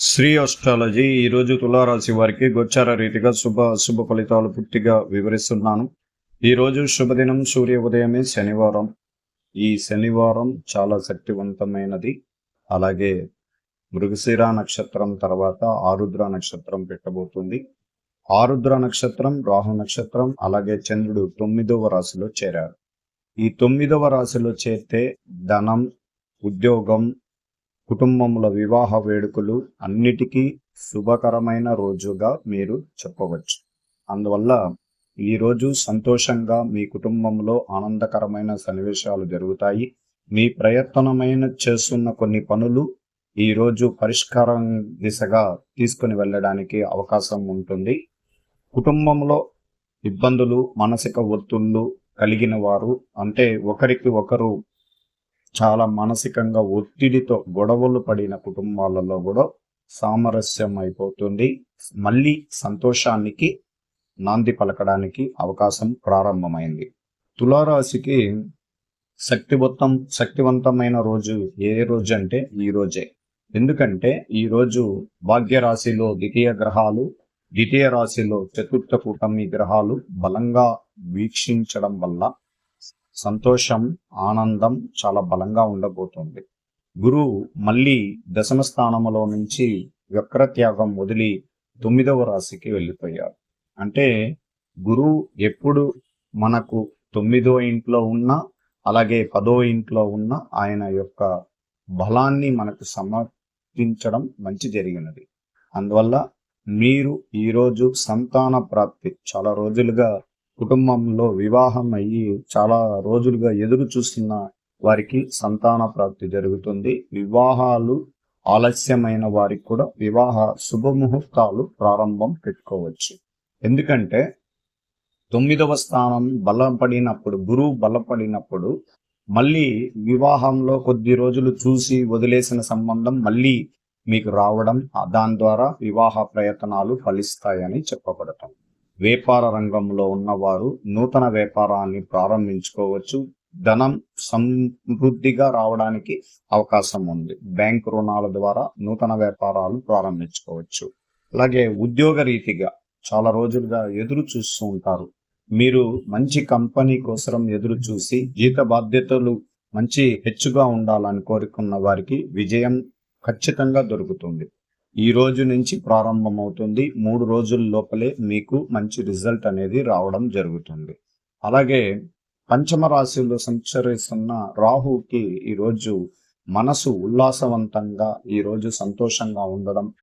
Shri astrology ఈరోజు తులారాశి వారికి గోచార రీతిగా శుభ శుభ ఫలితాలు పూర్తిగా వివరిస్తున్నాను. ఈరోజు శుభదినం సూర్య ఉదయమే శనివారం. ఈ శనివారం చాలా శక్తివంతమైనది. అలాగే మృగశిర నక్షత్రం తర్వాత ఆరుద్ర నక్షత్రం పెట్టబోతుంది. ఆరుద్ర నక్షత్రం రాహు నక్షత్రం అలాగే చంద్రుడు తొమ్మిదవ రాశిలో చేరారు. ఈ తొమ్మిదవ రాశిలో చేరితే ధనం ఉద్యోగం కుటుంబముల వివాహ వేడుకలు అన్నిటికీ శుభకరమైన రోజుగా మీరు చెప్పవచ్చు. అందువల్ల ఈరోజు సంతోషంగా మీ కుటుంబంలో ఆనందకరమైన సన్నివేశాలు జరుగుతాయి. మీ ప్రయత్నమైన చేస్తున్న కొన్ని పనులు ఈరోజు పరిష్కారం దిశగా తీసుకుని వెళ్ళడానికి అవకాశం ఉంటుంది. కుటుంబంలో ఇబ్బందులు మానసిక ఒత్తుళ్ళు కలిగిన వారు అంటే ఒకరికి ఒకరు చాలా మానసికంగా ఒత్తిడితో గొడవలు పడిన కుటుంబాలలో కూడా సామరస్యం అయిపోతుంది. మళ్ళీ సంతోషానికి నాంది పలకడానికి అవకాశం ప్రారంభమైంది. తులారాశికి శక్తివంతం శక్తివంతమైన రోజు ఏ రోజు అంటే ఈ రోజే. ఎందుకంటే ఈ రోజు ద్వితీయ గ్రహాలు ద్వితీయ రాశిలో చతుర్థ కూటమి గ్రహాలు బలంగా వీక్షించడం వల్ల సంతోషం ఆనందం చాలా బలంగా ఉండబోతుంది. గురువు మళ్ళీ దశమ స్థానంలో నుంచి వక్రత్యాగం వదిలి తొమ్మిదవ రాశికి వెళ్ళిపోయారు అంటే గురువు ఎప్పుడు మనకు తొమ్మిదో ఇంట్లో ఉన్న అలాగే పదో ఇంట్లో ఉన్న ఆయన యొక్క బలాన్ని మనకు సమర్పించడం మంచి జరిగినది. అందువల్ల మీరు ఈరోజు సంతాన ప్రాప్తి చాలా రోజులుగా కుటుంబంలో వివాహం అయ్యి చాలా రోజులుగా ఎదురు చూస్తున్న వారికి సంతాన ప్రాప్తి జరుగుతుంది. వివాహాలు ఆలస్యమైన వారికి కూడా వివాహ శుభముహూర్తాలు ప్రారంభం పెట్టుకోవచ్చు. ఎందుకంటే తొమ్మిదవ స్థానం బలపడినప్పుడు గురువు బలపడినప్పుడు మళ్ళీ వివాహంలో కొద్ది రోజులు చూసి వదిలేసిన సంబంధం మళ్ళీ మీకు రావడం దాని ద్వారా వివాహ ప్రయత్నాలు ఫలిస్తాయని చెప్పబడటం వ్యాపార రంగంలో ఉన్నవారు నూతన వ్యాపారాన్ని ప్రారంభించుకోవచ్చు. ధనం సమృద్ధిగా రావడానికి అవకాశం ఉంది. బ్యాంక్ రుణాల ద్వారా నూతన వ్యాపారాలు ప్రారంభించుకోవచ్చు. అలాగే ఉద్యోగ రీతిగా చాలా రోజులుగా ఎదురు చూస్తూ ఉంటారు. మీరు మంచి కంపెనీ కోసం ఎదురు చూసి జీత బాధ్యతలు మంచి హెచ్చుగా ఉండాలని కోరుకున్న వారికి విజయం ఖచ్చితంగా దొరుకుతుంది. ఈ రోజు నుంచి ప్రారంభమవుతుంది. మూడు రోజుల లోపలే మీకు మంచి రిజల్ట్ అనేది రావడం జరుగుతుంది. అలాగే పంచమ రాశిలో సంచరిస్తున్న రాహుకి ఈరోజు మనసు ఉల్లాసవంతంగా ఈరోజు సంతోషంగా ఉండడం